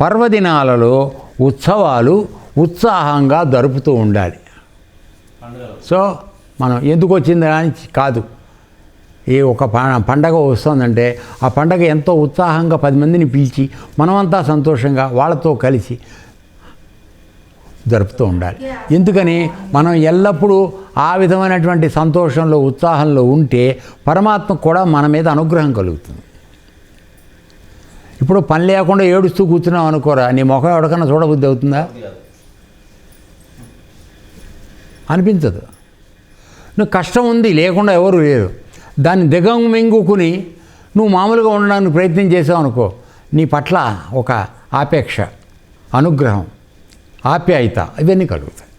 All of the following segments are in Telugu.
పర్వదినాలలో ఉత్సవాలు ఉత్సాహంగా జరుపుతూ ఉండాలి. సో మనం ఎందుకు వచ్చింది కాదు. ఈ ఒక ప- పండగ వస్తుందంటే ఆ పండగ ఎంతో ఉత్సాహంగా పది మందిని పిలిచి మనమంతా సంతోషంగా వాళ్ళతో కలిసి జరుపుతూ ఉండాలి. ఎందుకని? మనం ఎల్లప్పుడూ ఆ విధమైనటువంటి సంతోషంలో ఉత్సాహంలో ఉంటే పరమాత్మ కూడా మన మీద అనుగ్రహం కలుగుతుంది. ఇప్పుడు పని లేకుండా ఏడుస్తూ కూర్చున్నావు అనుకోరా నీ ముఖం ఎవరికన్నా చూడబుద్ధి అవుతుందా? అనిపించదు. నువ్వు కష్టం ఉంది లేకుండా ఎవరు లేరు. దాన్ని దిగం మింగుకుని నువ్వు మామూలుగా ఉండడానికి ప్రయత్నం చేసావు అనుకో నీ పట్ల ఒక ఆపేక్ష అనుగ్రహం ఆప్యాయత ఇవన్నీ కలుగుతాయి.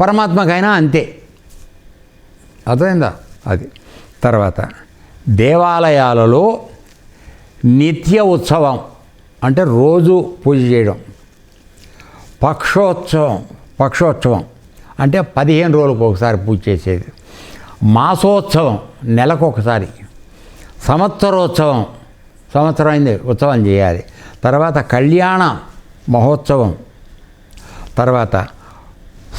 పరమాత్మకైనా అంతే. అర్థమైందా? అది. తర్వాత దేవాలయాలలో నిత్య ఉత్సవం అంటే రోజు పూజ చేయడం. పక్షోత్సవం పక్షోత్సవం అంటే పదిహేను రోజులకు ఒకసారి పూజ చేసేది. మాసోత్సవం నెలకు ఒకసారి. సంవత్సరోత్సవం సంవత్సరం అయింది ఉత్సవం చేయాలి. తర్వాత కళ్యాణ మహోత్సవం. తర్వాత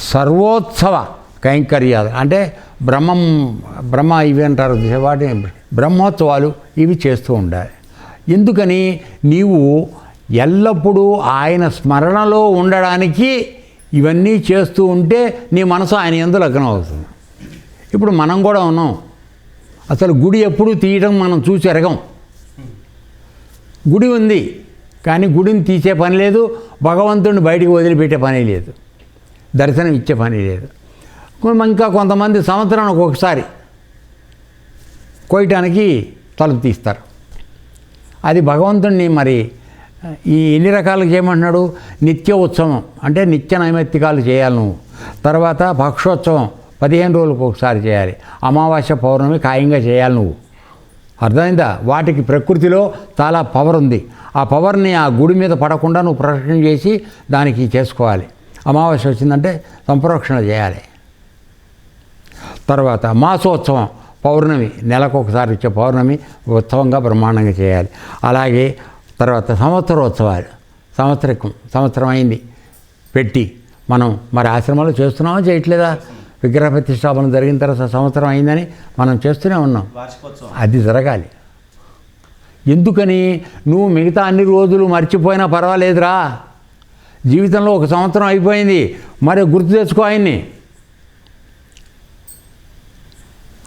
సర్వోత్సవ కైంకర్యాలు అంటే బ్రహ్మం బ్రహ్మ ఇవి అంటారు వాటి బ్రహ్మోత్సవాలు ఇవి చేస్తూ ఉండాలి. ఎందుకని? నీవు ఎల్లప్పుడూ ఆయన స్మరణలో ఉండడానికి ఇవన్నీ చేస్తూ ఉంటే నీ మనసు ఆయన ఎందు లగ్నం అవుతుంది? ఇప్పుడు మనం కూడా ఉన్నాం. అసలు గుడి ఎప్పుడు తీయడం మనం చూసి ఎరగం. గుడి ఉంది కానీ గుడిని తీసే పని లేదు భగవంతుడిని బయటికి వదిలిపెట్టే పని లేదు దర్శనం ఇచ్చే పని లేదు. ఇంకా కొంతమంది సంవత్సరానికి ఒకసారి కోయటానికి తలుపు తీస్తారు. అది భగవంతుడిని మరి ఈ ఎన్ని రకాలుగా చేయమంటున్నాడు? నిత్య ఉత్సవం అంటే నిత్య నైమిత్తికాలు చేయాలి నువ్వు. తర్వాత భక్షోత్సవం. పదిహేను రోజులకు ఒకసారి చేయాలి. అమావాస్య పౌర్ణమి ఖాయంగా చేయాలి నువ్వు. అర్థమైందా? వాటికి ప్రకృతిలో చాలా పవర్ ఉంది. ఆ పవర్ని ఆ గుడి మీద పడకుండా నువ్వు ప్రొటెక్షన్ చేసి దానికి చేసుకోవాలి. అమావాస్య వచ్చిందంటే సంప్రోక్షణ చేయాలి. తర్వాత మాసోత్సవం. పౌర్ణమి నెలకు ఒకసారి వచ్చే పౌర్ణమి ఉత్సవంగా బ్రహ్మాండంగా చేయాలి. అలాగే తర్వాత సంవత్సరోత్సవాలు సంవత్సరం సంవత్సరం అయింది. పెట్టి మనం మరి ఆశ్రమంలో చేస్తున్నామా చేయట్లేదా? విగ్రహ ప్రతిష్టాపన జరిగిన తర్వాత సంవత్సరం అయిందని మనం చేస్తూనే ఉన్నాం. వార్షికోత్సవం. అది జరగాలి. ఎందుకని? నువ్వు మిగతా అన్ని రోజులు మర్చిపోయినా పర్వాలేదురా. జీవితంలో ఒక సంవత్సరం అయిపోయింది. మరి గుర్తు తెచ్చుకో ఆయన్ని.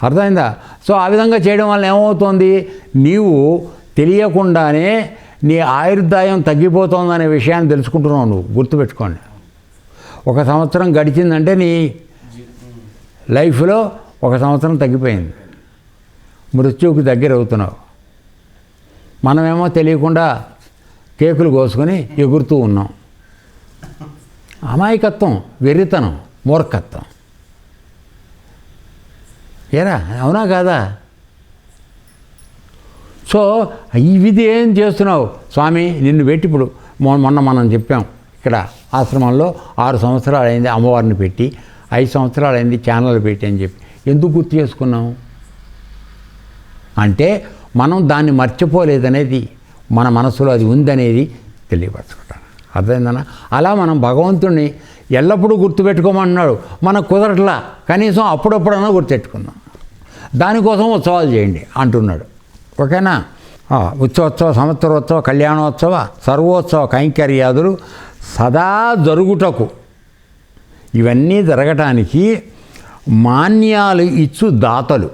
అర్థమైందా? సో ఆ విధంగా చేయడం వల్ల ఏమవుతుంది? నీవు తెలియకుండానే నీ ఆయుర్దాయం తగ్గిపోతుందనే విషయాన్ని తెలుసుకుంటున్నావు నువ్వు. గుర్తుపెట్టుకోండి. ఒక సంవత్సరం గడిచిందంటే నీ లైఫ్లో ఒక సంవత్సరం తగ్గిపోయింది. మృత్యువుకి దగ్గర అవుతున్నావు. మనమేమో తెలియకుండా కేకులు కోసుకొని ఎగురుతూ ఉన్నాం. అమాయకత్వం వెర్రితనం మూర్ఖత్వం. ఏరా? అవునా కాదా? సో ఇది ఏం చేస్తున్నావు? స్వామి నిన్ను పెట్టి ఇప్పుడు మొన్న మనం చెప్పాం ఇక్కడ ఆశ్రమంలో ఆరు సంవత్సరాలు అయింది అమ్మవారిని పెట్టి ఐదు సంవత్సరాలు అయింది ఛానల్ పెట్టి అని చెప్పి. ఎందుకు గుర్తు చేసుకున్నాం అంటే మనం దాన్ని మర్చిపోలేదనేది మన మనసులో అది ఉందనేది తెలియపరచుకుంటాను. అర్థమైందన్నా అలా మనం భగవంతుణ్ణి ఎల్లప్పుడూ గుర్తుపెట్టుకోమన్నాడు. మనకు కుదరట్లా. కనీసం అప్పుడప్పుడన్నా గుర్తుపెట్టుకుందాం దానికోసం ఉత్సవాలు చేయండి అంటున్నాడు. ఓకేనా? ఉత్సవోత్సవ సంవత్సరోత్సవ కళ్యాణోత్సవ సర్వోత్సవ కైంకర్యాదులు సదా జరుగుటకు. ఇవన్నీ జరగటానికి మాన్యాలు ఇచ్చు దాతలు.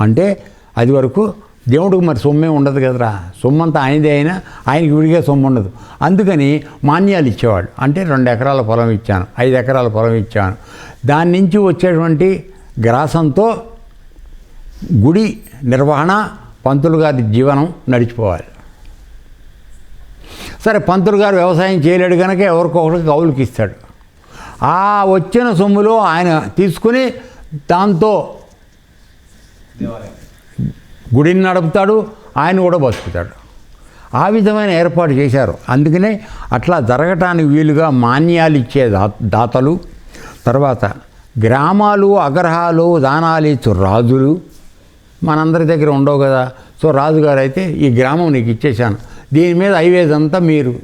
అంటే అది వరకు దేవుడికి మరి సొమ్మే ఉండదు కదరా. సొమ్మంతా ఆయనదే అయినా ఆయనకి విడిగా సొమ్ము ఉండదు. అందుకని మాన్యాలు ఇచ్చేవాడు అంటే రెండు ఎకరాల పొలం ఇచ్చాను ఐదు ఎకరాల పొలం ఇచ్చాను. దాని నుంచి వచ్చేటువంటి గ్రాసంతో గుడి నిర్వహణ పంతులు గారి జీవనం నడిచిపోవాలి. సరే పంతులు గారు వ్యవసాయం చేయలేడు కనుక ఎవరికొకరికి కౌలుకి ఇస్తాడు. ఆ వచ్చిన సొమ్ములో ఆయన తీసుకుని దాంతో గుడిని నడుపుతాడు ఆయన కూడా బతుకుతాడు. ఆ విధమైన ఏర్పాటు చేశారు. అందుకనే అట్లా జరగటానికి వీలుగా మాన్యాలు ఇచ్చే దాతలు తర్వాత గ్రామాలు అగ్రహాలు దానాలు ఇచ్చు రాజులు మనందరి దగ్గర ఉండవు కదా. సో రాజుగారు అయితే ఈ గ్రామం నీకు ఇచ్చేశాను. దీని మీద హైవేస్ అంతా మీరు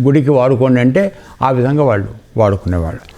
గుడికి వాడుకోండి అంటే ఆ విధంగా వాళ్ళు వాడుకునేవాళ్ళు.